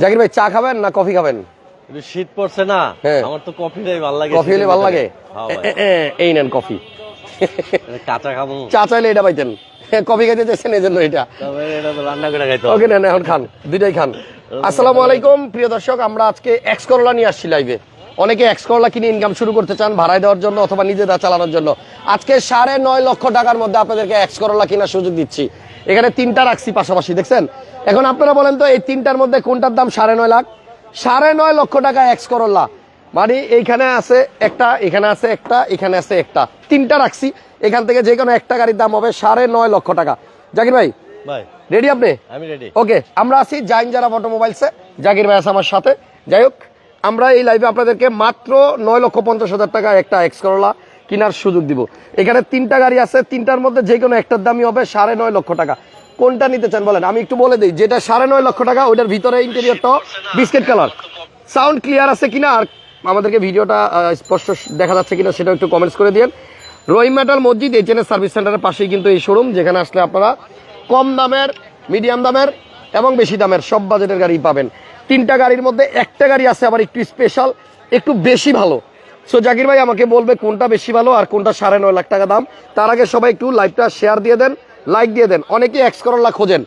জাকির ভাই চা খাবেন না কফি খাবেন? শীত পড়ছে না হ্যাঁ। আমার তো কফিটাই ভালো লাগে কফি হলে ভালো লাগে? হ্যাঁ। এই নেন কফি। কাঁচা খাব। চা চাইলে এটা পাইতেন। কফি খাইতে চাইছেন এই জন্য এটা। রান্না করে খাইতে ওকে নেন এখন খান। দুইটাই খান। আসসালামু আলাইকুম প্রিয় দর্শক আমরা আজকে এক্স করলা নিয়ে আসছি লাইভে অনেকে এক্স করলা কিনে ইনকাম শুরু করতে চান ভাড়ায় দেওয়ার জন্য অথবা নিজেরা চালানোর জন্য। আজকে সাড়ে নয় লক্ষ টাকার মধ্যে আপনাদেরকে এক্স করলা কেনার সুযোগ দিচ্ছি। এখানে তিনটা রাখছি পাশাপাশি দেখছেন? এখন আপনারা বলেন তো এই তিনটার মধ্যে কোনটার দাম সাড়ে নয় লাখ? সাড়ে নয় লক্ষ টাকা এক্স করলা। মানে এইখানে আছে একটা এখানে আছে একটা এখানে আছে একটা। তিনটা রাখছি। এখান থেকে যে কোনো একটা গাড়ির দাম হবে সাড়ে নয় লক্ষ টাকা। জাকির ভাই? ভাই। রেডি আপনি? আমি রেডি ওকে আমরা আছি জাইন যারা অটোমোবাইলসে। জাকির ভাই আছে আমার সাথে। যাই হোক আমরা এই লাইভে আপনাদেরকে মাত্র নয় লক্ষ পঞ্চাশ হাজার টাকা একটা এক্স করলা কেনার সুযোগ দিব। এখানে তিনটা গাড়ি আছে, তিনটার মধ্যে যে কোনো একটার দামই হবে সাড়ে নয় লক্ষ টাকা। কোনটা নিতে চান বলেন? আমি একটু বলে দিই, যেটা সাড়ে নয় লক্ষ টাকা, ওইটার ভিতরে ইন্টেরিয়রটা বিস্কিট কালার সাউন্ড ক্লিয়ার আছে কিনা? আর আমাদেরকে ভিডিওটা স্পষ্ট দেখা যাচ্ছে কিনা সেটা একটু কমেন্টস করে দিন রহিম মেটাল মসজিদ এইচএনএস সার্ভিস সেন্টারের পাশেই কিন্তু এই শোরুম যেখানে আসলে আপনারা কম দামের মিডিয়াম দামের এবং বেশি দামের সব বাজেটের গাড়ি পাবেন। তিনটা গাড়ির মধ্যে একটা গাড়ি আছে আবার একটু স্পেশাল একটু বেশি ভালো। সো জাকির ভাই আমাকে বলবে কোনটা বেশি ভালো আর কোনটা সাড়ে নয় লাখ টাকা দাম। তার আগে সবাই একটু লাইভটা শেয়ার দিয়ে দেন লাইক দিয়ে দেন। অনেকেই এক্স করোলা খোঁজেন।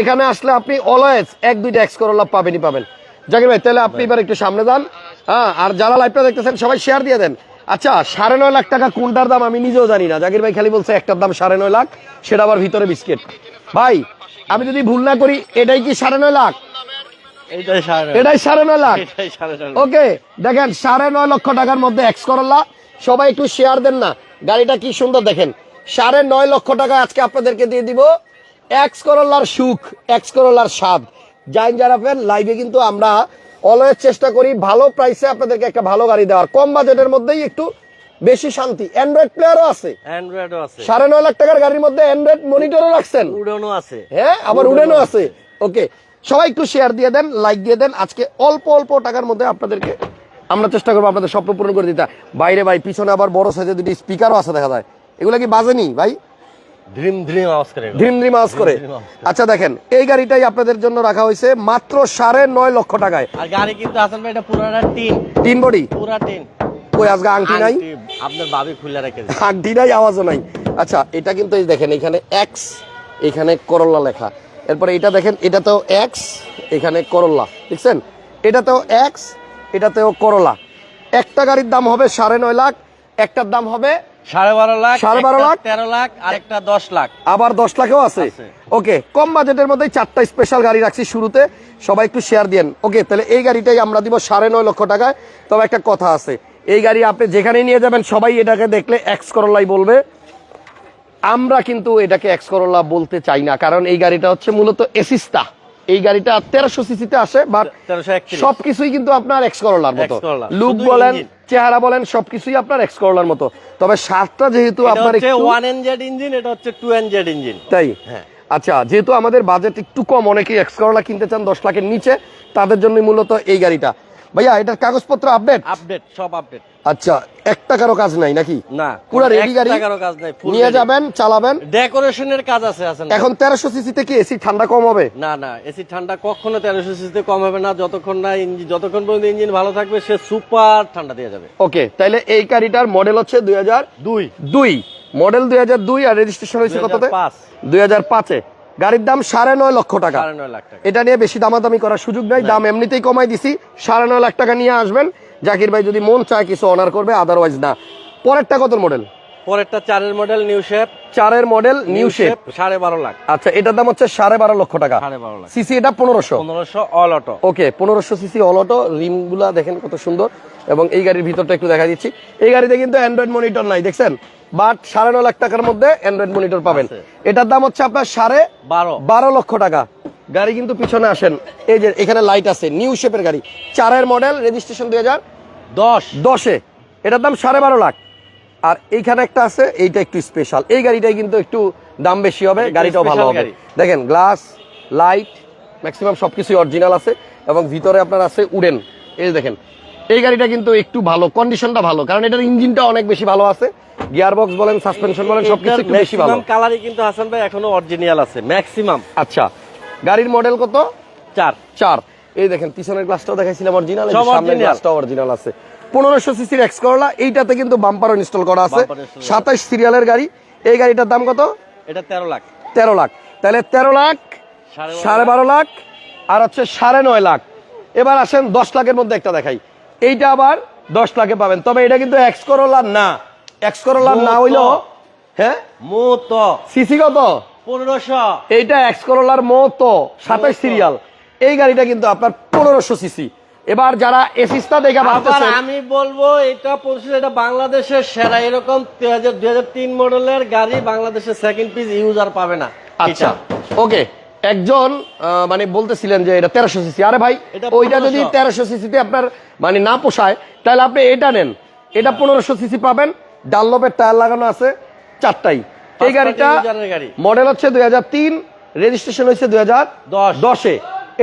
এখানে আসলে আপনি অলওয়েজ এক দুইটা এক্স করোলা পাবেনই পাবেন। জাকির ভাই, তাহলে আপনি এবার একটু সামনে যান। হ্যাঁ আর যারা লাইভটা দেখতেছেন, সবাই শেয়ার দিয়ে দেন। আচ্ছা সাড়ে নয় লাখ টাকা কোনটার দাম আমি নিজেও জানি না। জাকির ভাই খালি বলছে একটার দাম সাড়ে নয় লাখ, সেটা আবার ভিতরে বিস্কিট ভাই, আমি যদি ভুল না করি, এটাই কি সাড়ে নয় লাখ। এটাই সাড়ে নয় লাখ। ওকে দেখেন সাড়ে নয় লক্ষ টাকার মধ্যে এক্স করলা সবাই একটু শেয়ার দেন না। গাড়িটা কি সুন্দর দেখেন। সাড়ে নয় লক্ষ টাকা আজকে আপনাদেরকে দিয়ে দিব। এক্স করলার সুখ এক্স করলার স্বাদ। জাইন জারাফের লাইভে কিন্তু আমরা অলওয়েজ চেষ্টা করি ভালো প্রাইসে আপনাদেরকে একটা ভালো গাড়ি দেওয়ার। কম বাজেটের মধ্যেই একটু বেশি শান্তি। অ্যান্ড্রয়েড প্লেয়ারও আছে। অ্যান্ড্রয়েডও আছে। সাড়ে নয় লাখ টাকার গাড়ির মধ্যে অ্যান্ড্রয়েড মনিটরও রাখছেন। আছে। হ্যাঁ আবার উড়েনও আছে। ওকে সবাই একটু শেয়ার দিয়ে দেন লাইক দিয়ে দেন। আজকে অল্প অল্প টাকার মধ্যে আপনাদেরকে আমরা চেষ্টা করব আপনাদের স্বপ্ন পূরণ করে দিতে। বাইরে ভাই পিছনে আবার বড় সাইজের দুটি স্পিকারও আছে দেখা যায়। এগুলা কি বাজেনি ভাই? ধ্রিম ধ্রিম আওয়াজ করে ধ্রিম ধ্রিম আওয়াজ করে। আচ্ছা দেখেন এই গাড়িটাই আপনাদের জন্য রাখা হয়েছে মাত্র সাড়ে নয় লক্ষ টাকায়। আর গাড়ি কিন্তু আসেন ভাই এটা পুরাটা টিন। তিন বডি? পুরা টিন। ওই আজকে আংটি নাই? আপনার ভাবি খুলে রেখে আংটি নাই আওয়াজও নাই। আচ্ছা এটা কিন্তু এই দেখেন এখানে এক্স এখানে করল্লা লেখা। এরপরে এটা দেখেন এটাতেও এক্স এখানে করল্লা দেখছেন? এটাতেও এক্স এটাতেও করলা একটা গাড়ির দাম হবে সাড়ে নয় লাখ একটার দাম হবে সাড়ে বারো লাখ সাড়ে বারো লাখ? তেরো লাখ আর একটা দশ লাখ। আবার দশ লাখেও আছে। ওকে কম বাজেটের মধ্যে চারটা স্পেশাল গাড়ি রাখছি শুরুতে। সবাই একটু শেয়ার দিন ওকে তাহলে এই গাড়িটাই আমরা দিব সাড়ে নয় লক্ষ টাকায়। তবে একটা কথা আছে এই গাড়ি আপনি যেখানে নিয়ে যাবেন সবাই এটাকে দেখলে এক্স করলাই বলবে। আমরা কিন্তু এটাকে এক্স করলা বলতে চাই না কারণ এই গাড়িটা হচ্ছে মূলত এসিস্তা এই গাড়িটা তেরোশো সিসিতে আসে বাট সবকিছুই কিন্তু আপনার এক্স করলার মতো। লুক বলেন চেহারা বলেন সবকিছুই আপনার এক্স করলার মতো। তবে সাতটা যেহেতু আপনার ওয়ান এনজেড ইঞ্জিন এটা হচ্ছে টু এনজেড ইঞ্জিন। তাই? হ্যাঁ। আচ্ছা যেহেতু আমাদের বাজেট একটু কম অনেকেই এক্স করলা কিনতে চান দশ লাখের নিচে তাদের জন্য মূলত এই গাড়িটা। ভাইয়া এটার কাগজপত্র আপডেট আপডেট সব আপডেট আচ্ছা এক টাকারও কাজ নাই নাকি? না পুরো রেডি গাড়ি টাকারও কাজ নাই নিয়ে যাবেন চালাবেন। ডেকোরেশনের কাজ আছে আছেন এখন তেরোশো সিসি থেকে এসি ঠান্ডা কম হবে? না না এসি ঠান্ডা কখনো তেরোশো সিসিতে কম হবে না যতক্ষণ না ইঞ্জিন যতক্ষণ পর্যন্ত ইঞ্জিন ভালো থাকবে সে সুপার ঠান্ডা দিয়ে যাবে। ওকে তাইলে এই গাড়িটার মডেল হচ্ছে দুই হাজার দুই। দুই। মডেল দুই হাজার দুই আর রেজিস্ট্রেশন হয়েছে কততে? 2005 দুই হাজার পাঁচে। গাড়ির দাম সাড়ে নয় লক্ষ টাকা। এটা নিয়ে বেশি দামাদামি করার সুযোগ নাই। দাম এমনিতেই কমাই দিছি। সাড়ে নয় লাখ টাকা নিয়ে আসবেন। জাকির ভাই যদি মন চায় কিছু অনার করবে আদারওয়াইজ না। পরেরটা কত মডেল পরেরটা চারের মডেল নিউ শেপ চারের মডেল নিউ শেপ সাড়ে বারো লাখ। আচ্ছা এটার দাম হচ্ছে সাড়ে বারো লক্ষ টাকা। সিসি এটা পনেরোশো। পনেরোশো অল অটো ওকে পনেরোশো সিসি দেখেন কত সুন্দর। এবং এই গাড়ির ভিতরটা একটু দেখা দিচ্ছি। এই গাড়িতে কিন্তু অ্যান্ড্রয়েড মনিটর নাই দেখছেন? বাট সাড়ে নয় লাখ টাকার মধ্যে অ্যান্ড্রয়েড মনিটর পাবেন। এটার দাম হচ্ছে আপনার সাড়ে বারো। বারো লক্ষ টাকা। গাড়ি কিন্তু পিছনে আসেন। এই যে এখানে লাইট আছে নিউ শেপের গাড়ি। চারের মডেল রেজিস্ট্রেশন দুই হাজার দশ। দশে। এটার দাম সাড়ে বারো লাখ। আর এইখানে একটা আছে এইটা একটু স্পেশাল এই গাড়িটাই কিন্তু একটু দাম বেশি হবে গাড়িটাও ভালো হবে। দেখেন গ্লাস লাইট ম্যাক্সিমাম সবকিছুই অরিজিনাল আছে। এবং ভিতরে আপনার আছে উডেন এই দেখেন এই গাড়িটা কিন্তু একটু ভালো কন্ডিশনটা ভালো কারণ এটার ইঞ্জিনটা অনেক বেশি ভালো আছে। গিয়ার বক্স বলেন সাসপেনশন বলেন সবকিছু একটু বেশি ভালো। কালারই কিন্তু হাসান ভাই এখনও অরিজিনাল আছে ম্যাক্সিমাম আচ্ছা গাড়ির মডেল কত? চার। চার। এই দেখেন পিছনের গ্লাসটাও দেখাইছিলাম অরিজিনাল সব সামনের গ্লাসটাও অরিজিনাল আছে। পনেরোশো সিসির এক্স করলা এইটাতে কিন্তু বাম্পারও ইনস্টল করা আছে। সাতাশ সিরিয়ালের গাড়ি। এই গাড়িটার দাম কত? এটা তেরো লাখ। তেরো লাখ। তাহলে তেরো লাখ সাড়ে বারো লাখ আর হচ্ছে সাড়ে নয় লাখ। এবার আসেন দশ লাখের মধ্যে একটা দেখাই। এইটা আবার দশ লাখে পাবেন। তবে এটা কিন্তু এক্স করোলার না। এক্স করোলার না হইল হ্যাঁ? মত। সিসি কত? পনেরোশো। এইটা এক্স করোলার মতো। সাতাশ সিরিয়াল এই গাড়িটা কিন্তু আপনার পনেরোশো সিসি এবার যারা এসিস্তা দেখে ভাবতেছেন আমি বলব এটা পঁচিশ এটা বাংলাদেশের সেরা। এরকম দুই হাজার দুই হাজার তিন মডেলের গাড়ি বাংলাদেশের সেকেন্ড পিস ইউজার পাবে না। আচ্ছা। ওকে একজন মানে বলতেছিলেন যে এটা তেরোশো সিসি। আরে ভাই ওইটা যদি 1500 তেরোশো সিসিতে আপনার মানে না পোষায় তাহলে আপনি এটা নেন। এটা পনেরোশো সিসি পাবেন। ডানলপের টায়ার লাগানো আছে চারটাই। এই গাড়িটা। মডেল হচ্ছে দুই হাজার তিন রেজিস্ট্রেশন হয়েছে দুই হাজার দশ। দশে।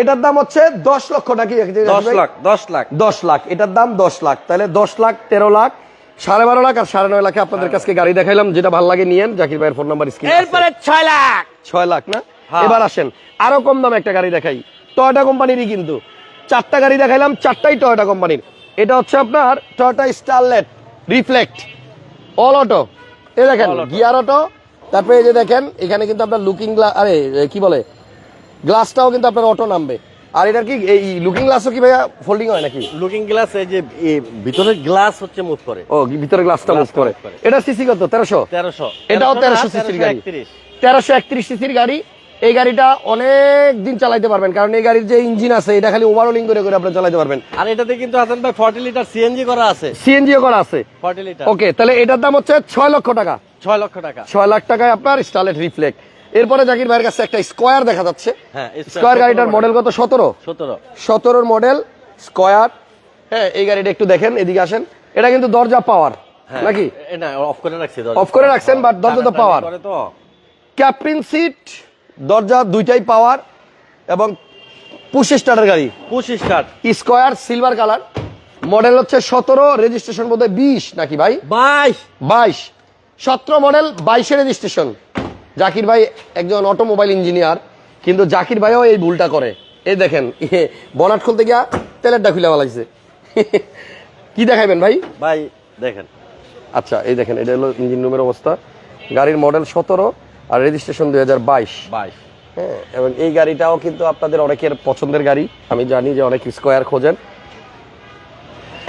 এটার দাম হচ্ছে দশ লক্ষ টাকা। দশ লাখ দশ লাখ। দশ লাখ। এটার দাম দশ লাখ। তাহলে দশ লাখ তেরো লাখ সাড়ে বারো লাখ আর সাড়ে নয় লাখে আপনাদের কাছে গাড়ি দেখাইলাম যেটা ভালো লাগে নিয়েন। জাকির ভাইয়ের ফোন নাম্বার স্ক্রিন এরপরে ছয় লাখ। ছয় লাখ না? হ্যাঁ। এবার আসেন আরও কম দামে একটা গাড়ি দেখাই। টয়োটা কোম্পানিরই কিন্তু। চারটা গাড়ি দেখাইলাম চারটাই টয়টা কোম্পানির এটা হচ্ছে আপনার Toyota Starlet reflect all auto এই দেখেন গিয়ার অটো তারপরে এই যে দেখেন এখানে কিন্তু আপনার লুকিং গ্লাস আরে কি বলে? গ্লাসটাও কিন্তু আপনার অটো নামবে। আর এটার কি এই লুকিং গ্লাসও কি ভাইয়া ফোল্ডিং হয় নাকি? লুকিং গ্লাস এই যে এ, ভিতরের গ্লাস হচ্ছে মুভ করে। ও ভিতরে গ্লাসটা মুভ করে। এটা সিসি কত? তেরোশো? তেরোশো। এটাও তেরোশো সিসির গাড়ি। একত্রিশ। তেরোশো একত্রিশ সিসির গাড়ি। এই গাড়িটা অনেক দিন চালাইতে পারবেন কারণ এই গাড়ির যে ইঞ্জিন আছে এটা খালি ওভারওলিং করে করে আপনি চালাতে পারবেন। আর এটাতে কিন্তু হাসান ভাই ফর্টি লিটার সিএনজি করা আছে। সিএনজিও করা আছে। ফর্টি লিটার ওকে তাহলে এটার দাম হচ্ছে ছয় লক্ষ টাকা। ছয় লক্ষ টাকা। ছয় লাখ টাকায় আপনার স্টারলেট রিফ্লেক্ট এরপরে জাকির ভাইয়ের কাছে একটা স্কোয়ার দেখা যাচ্ছে। হ্যাঁ স্কোয়ার গাড়িটার মডেল কত? সতেরো। সতেরো। সতেরোর মডেল স্কোয়ার হ্যাঁ এই গাড়িটা একটু দেখেন এদিকে আসেন। এটা কিন্তু দরজা পাওয়ার হ্যাঁ নাকি? এটা অফ করে রাখছি Off করে রাখছেন, বাট দরজা তো পাওয়ার ক্যাপ্রিন সিট দরজা দুইটাই পাওয়ার এবং পুশ স্টার্টার গাড়ি। পঁচিশ কাঠ স্কোয়ার সিলভার কালার। মডেল হচ্ছে সতেরো রেজিস্ট্রেশন বোধ বিশ নাকি ভাই? বাইশ। বাইশ। সতেরো মডেল বাইশে রেজিস্ট্রেশন। জাকির ভাই একজন অটোমোবাইল ইঞ্জিনিয়ার কিন্তু জাকির ভাইও এই ভুলটা করে। এই দেখেন বনাট খুলতে গিয়া তেলেরটা খুলে ফেলাইছে। কি দেখাইবেন ভাই? ভাই দেখেন। আচ্ছা এই দেখেন এটা হলো ইঞ্জিন রুমের অবস্থা। গাড়ির মডেল সতেরো আর রেজিস্ট্রেশন দুই হাজার বাইশ। বাইশ। হ্যাঁ এবং এই গাড়িটাও কিন্তু আপনাদের অনেকের পছন্দের গাড়ি। আমি জানি যে অনেক স্কোয়ার খোঁজেন।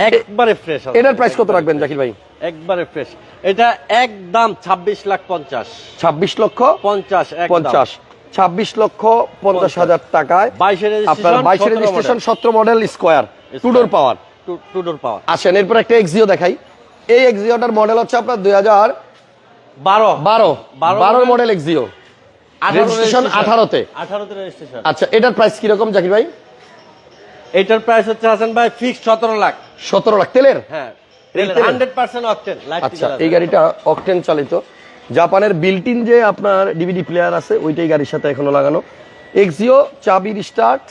একবারে ফ্রেশ এটার প্রাইস কত রাখবেন জাকির ভাই? একবারে ফ্রেশ এটা একদম ছাব্বিশ লাখ পঞ্চাশ। ছাব্বিশ লক্ষ পঞ্চাশ একদম। পঞ্চাশ। ছাব্বিশ লক্ষ পঞ্চাশ হাজার টাকায় বাইশের আপনার registration, বাইশের 17 রেজিস্ট্রেশন model। সতেরো model square two door power two door power আসেন এরপর একটা এক্সিও দেখাই। এই এক্সিওটার মডেল হচ্ছে আপনার দুই হাজার বারো। বারো। বারো মডেল এক্সিও 18 আঠারোতে রেজিস্ট্রেশন আচ্ছা এটার প্রাইস কীরকম জাকির ভাই? এটার প্রাইস হচ্ছে হাসান ভাই ফিক্স সতেরো লাখ। সতেরো লাখ তেলের? হ্যাঁ আচ্ছা এই গাড়িটা অকটেন চালিত। জাপানের বিল্টিন যে আপনার ডিভিডি প্লেয়ার আছে ওইটাই গাড়ির সাথে এখনও লাগানো। এক্সিও চাবির স্টার্ট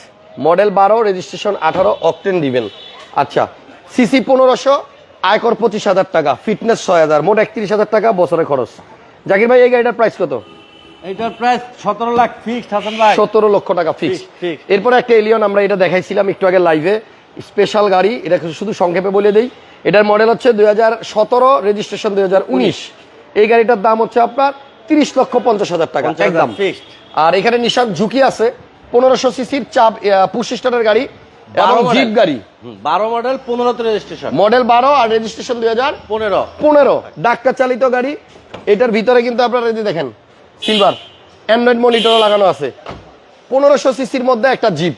মডেল বারো রেজিস্ট্রেশন আঠারো অকটেন দিবেন। আচ্ছা সিসি পনেরোশো আয়কর পঁচিশ হাজার টাকা ফিটনেস ছয় হাজার মোট একত্রিশ হাজার টাকা বছরে খরচ। জাকির ভাই এই গাড়িটার প্রাইস কত? এটার প্রাইস সতেরো লাখ ফিক্সড হাসান ভাই। সতেরো লক্ষ টাকা ফিক্স Fixed, fixed। এরপরে একটা এলিয়ন আমরা এটা দেখাইছিলাম একটু আগে লাইভে স্পেশাল গাড়ি এটা শুধু সংক্ষেপে বলে দেই। এটার মডেল হচ্ছে দুই হাজার সতেরো রেজিস্ট্রেশন দুই উনিশ। এই গাড়িটার দাম হচ্ছে আপনার তিরিশ লক্ষ পঞ্চাশ হাজার টাকা একদম। আর এখানে নিশান ঝুঁকি আছে পনেরোশো সিসির চাপ পুশ স্টারের গাড়ি এবং জিপ গাড়ি। বারো মডেল পনেরোতে রেজিস্ট্রেশন মডেল বারো আর রেজিস্ট্রেশন দুই হাজার পনেরো। পনেরো। ডাক্তার চালিত গাড়ি। এটার ভিতরে কিন্তু আপনারা দেখেন সিলভার অ্যান্ড্রয়েড মনিটরও লাগানো আছে। পনেরোশো সিসির মধ্যে একটা জিপ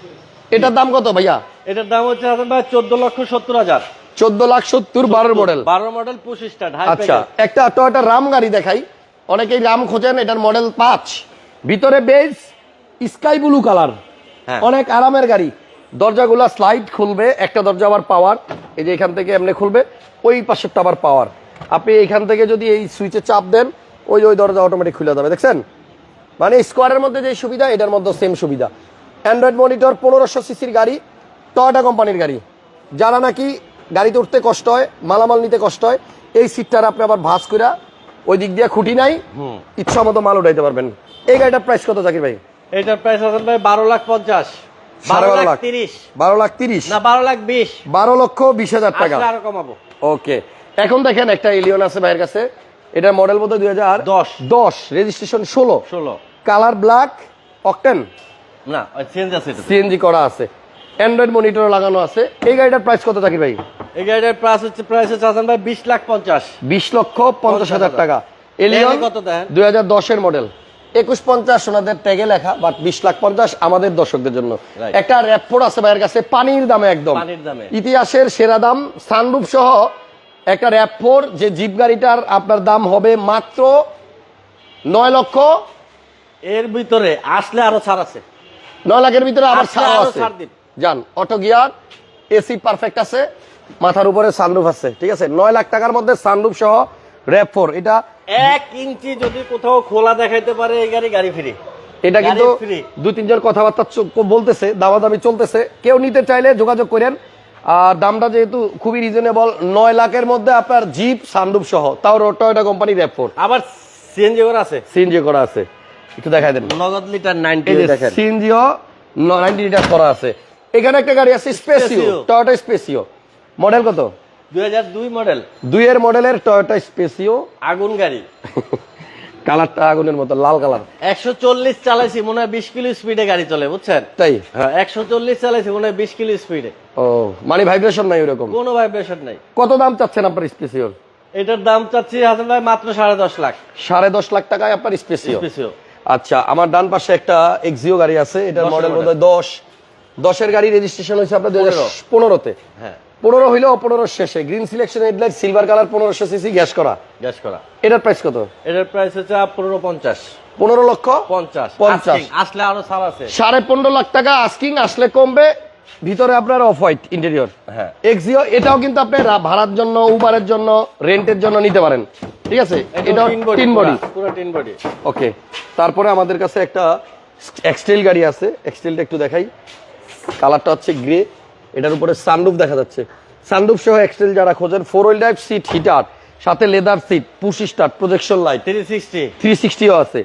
এটার দাম কত ভাইয়া? এটার দাম হচ্ছে ভাই চোদ্দ লক্ষ সত্তর হাজার। চোদ্দ লাখ সত্তর বারোর মডেল বারো মডেল আচ্ছা একটা টয়োটা রাম গাড়ি দেখাই। অনেকেই রাম খোঁজেন এটার মডেল পাঁচ। ভিতরে বেজ স্কাই ব্লু কালার। অনেক আরামের গাড়ি। দরজাগুলো স্লাইড খুলবে একটা দরজা আবার পাওয়ার এই যে এখান থেকে এমনি খুলবে ওই পাশেরটা আবার পাওয়ার আপনি এখান থেকে যদি এই সুইচে চাপ দেন ওই ওই দরজা অটোমেটিক খুলে যাবে দেখছেন? মানে স্কোয়ারের মধ্যে যে সুবিধা এটার মধ্যে সেম সুবিধা। অ্যান্ড্রয়েড মনিটর পনেরোশো সিসির গাড়ি টয়োটা কোম্পানির গাড়ি। যারা নাকি গাড়িতে উঠতে কষ্ট হয় মালামাল নিতে কষ্ট হয় এই সিটটার আপনি আবার ভাঁজ করে ওই দিক দিয়ে খুঁটি নাই। ইচ্ছা মতো মাল উঠাইতে পারবেন। এই গাড়িটার প্রাইস কত জাকির ভাই? এটার প্রাইস হাসান ভাই বারো লাখ পঞ্চাশ। সাড়ে বারো লাখ তিরিশ। বারো লাখ তিরিশ? না বারো লাখ বিশ। বারো লক্ষ বিশ হাজার টাকা। আরও কমাবো। ওকে। এখন দেখেন একটা এলিয়ন আছে ভাইয়ের কাছে। এটার মডেল বোধ দুই হাজার দশ। দশ। রেজিস্ট্রেশন ষোলো। ষোলো। কালার ব্ল্যাক অকটেন না আছে সিএনজি করা আছে। অ্যান্ড্রয়েড মনিটর লাগানো আছে। এই গাড়িটার প্রাইস কত থাকি ভাই? এই গাড়িটার প্রাইস হচ্ছে প্রাইস হচ্ছে হাসান ভাই বিশ লাখ পঞ্চাশ। বিশ লক্ষ পঞ্চাশ হাজার টাকা। এলিয়ন এলিয়ন কত দেন? দুই হাজার দশের মডেল একুশ পঞ্চাশ ওনাদের ট্যাগে লেখা বাট বিশ লাখ পঞ্চাশ আমাদের দর্শকদের জন্য. একটা র্যাপোর আছে ভাইয়ের কাছে পানির দামে একদম। ইতিহাসের সেরা দাম সানরুফ সহ একটা র্যাপোর যে জিপ গাড়িটার আপনার দাম হবে মাত্র নয় লক্ষ। এর ভিতরে আসলে আরও ছাড় আছে। নয় লাখের ভিতরে আবার ছাড় আছে। যান অটো গিয়ার এসি পারফেক্ট আছে মাথার উপরে সানরুফ আছে ঠিক আছে? নয় লাখ টাকার মধ্যে সানরুফ সহ র্যাপ ফোর এটা এক ইঞ্চি যদি কোথাও খোলা দেখাইতে পারে এই গাড়ি গাড়ি ফ্রি। এটা কিন্তু গাড়ি free। দু তিনজন কথাবার্তা বলতেছে দামাদামি চলতেছে। কেউ নিতে চাইলে যোগাযোগ করেন। আর দামটা যেহেতু খুবই রিজনেবল নয় লাখের মধ্যে আপনার জিপ সানরুফ সহ তাও টয়টা কোম্পানি র্যাপ ফোর আবার সিএনজি করে আছে। সিএনজি করা আছে। একটু দেখাই দেন। নগদ লিটার নাইনটি দেখেন। সিএনজিও নাইনটি লিটার করা আছে। এখানে একটা গাড়ি আছে স্পেসিও। টয়োটা স্পেসিও মডেল কত? দুই হাজার দুই মডেল। দুইয়ের মডেলের টয়োটা স্পেসিও আগুন গাড়ি। কালারটা আগুনের মতো লাল কালার। একশো চল্লিশ চালাইছি মনে হয় বিশ কিলো স্পিডে গাড়ি চলে বুঝছেন? তাই? হ্যাঁ একশো চল্লিশ চালাইছি মনে হয় বিশ কিলো স্পিডে। ও মানে ভাইব্রেশন নাই ওরকম? কোনো ভাইব্রেশন নাই। কত দাম চাচ্ছেন আপনার স্পেসিওর এটার দাম চাচ্ছি হাসান ভাই মাত্র সাড়ে দশ লাখ। সাড়ে দশ লাখ টাকায় আপনার স্পেসিও স্পেসিও আচ্ছা আমার ডান পাশে একটা এক্সিও গাড়ি আছে এটার মডেল। বোধ দশ। দশের গাড়ি রেজিস্ট্রেশন হয়েছে আপনার দুই হাজার পনেরোতে। হ্যাঁ। পনেরো হইলেও পনেরো শেষে। Green selection headlight silver colour পনেরোশো সিসি গ্যাস করা। গ্যাস করা। এটার প্রাইস কত? এটার প্রাইস হচ্ছে পনেরো পঞ্চাশ। পনেরো লক্ষ পঞ্চাশ। পঞ্চাশ। আসলে আরও ছাড় আছে। সাড়ে পনেরো লাখ টাকা আস্কিং আসলে কমবে। ভিতরে আপনার অফ হোয়াইট ইন্টেরিয়র হ্যাঁ। এক্সিও এটাও কিন্তু আপনি ভাড়ার জন্য উবারের জন্য রেন্টের জন্য নিতে পারেন। ঠিক আছে? এটাও তিন বডি পুরো তিন বডি ওকে তারপরে আমাদের কাছে একটা এক্সটেল গাড়ি আছে। এক্সটেলটা একটু দেখাই। কালারটা হচ্ছে গ্রে এটার উপরে সানরুফ দেখা যাচ্ছে। সানরুফ সহ এক্সটেল যারা খোঁজেন four wheel drive seat heater সাথে leather seat push start projection light three sixty three সিক্সটিও আছে।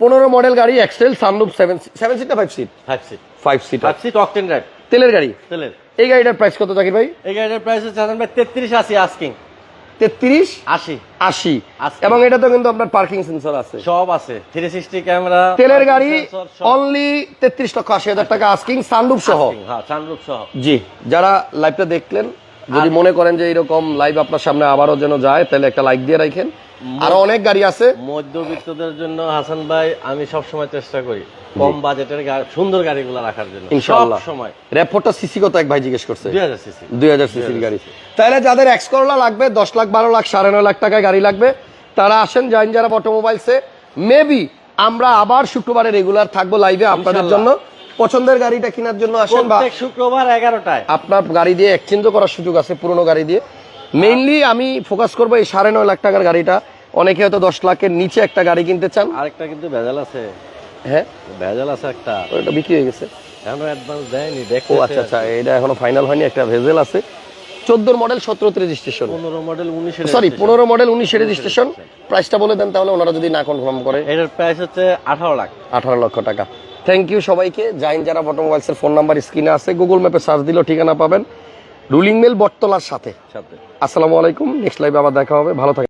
পনেরো মডেল গাড়ি Xtrail sunroof seven seven seat না five seat five seat five seat five seat octane drive তেলের গাড়ি? তেলের। এই গাড়িটার প্রাইস কত জাকির ভাই? এই গাড়িটার প্রাইস হচ্ছে জানেন ভাই তেত্রিশ আশি আস্কিং তেত্রিশ আশি। আশি। আশি। এবং এটা তো কিন্তু আপনার পার্কিং সেন্সর আছে। সব আছে। থ্রি সিক্সটি ক্যামেরা তেলের গাড়ি অনলি তেত্রিশ লক্ষ আশি হাজার টাকা আস্কিং সহ। হ্যাঁ সহ। জি যারা লাইভটা দেখলেন যদি মনে করেন যে এরকম লাইভ আপনার সামনে আবারও যেন যায় তাহলে একটা লাইক দিয়ে রাখেন। আরও অনেক গাড়ি আছে। মধ্যবিত্তদের জন্য হাসান ভাই আমি সব সময় চেষ্টা করি কম বাজেটের সুন্দর গাড়িগুলো রাখার জন্য। ইনশাআল্লাহ। সব সময় র্যাপোর্টটা সিসি কত এক ভাই জিজ্ঞেস করছে? দুই হাজার সিসি। দুই হাজার সিসির গাড়ি। তাহলে যাদের এক্স করলা লাগবে দশ লাখ বারো লাখ সাড়ে নয় লাখ টাকায় গাড়ি লাগবে। তারা আসেন জাইন যারা অটোমোবাইলসে মেবি আমরা আবার শুক্রবারে রেগুলার থাকব লাইভে আপনাদের জন্য। পছন্দের গাড়িটা কেনার জন্য আসেন বা প্রত্যেক শুক্রবার এগারোটায়। আপনার গাড়ি দিয়ে এক্সচেঞ্জও করার সুযোগ আছে পুরনো গাড়ি দিয়ে। মেইনলি আমি ফোকাস করব এই সাড়ে নয় লাখ টাকার গাড়িটা। অনেকে হয়তো দশ লাখের নিচে একটা গাড়ি কিনতে চান। আরেকটা কিন্তু ভেজাল আছে। হ্যাঁ? ভেজাল আছে একটা। ওটা বিক্রি হয়ে গেছে। এখনও অ্যাডভান্স দেয়নি ও দেখতে আচ্ছা আচ্ছা এটা এখনও ফাইনাল হয়নি একটা ভেজেল আছে। চোদ্দোর মডেল সতেরোতে রেজিস্ট্রেশন পনেরো মডেল উনিশের সরি পনেরো মডেল উনিশে রেজিস্ট্রেশন প্রাইসটা বলে দেন তাহলে ওনারা যদি না কনফার্ম করে। এটার প্রাইস হচ্ছে আঠারো লাখ। আঠারো লক্ষ টাকা। থ্যাংক ইউ সবাইকে। জাইন যারা অটোমোবাইলসের ফোন নাম্বার স্ক্রিনে আছে গুগল ম্যাপে সার্চ দিলেও ঠিকানা পাবেন। রুলিং মেল বটতলার সাথে। সাথে। আসসালামু আলাইকুম নেক্সট লাইভে আবার দেখা হবে। ভালো থাকবেন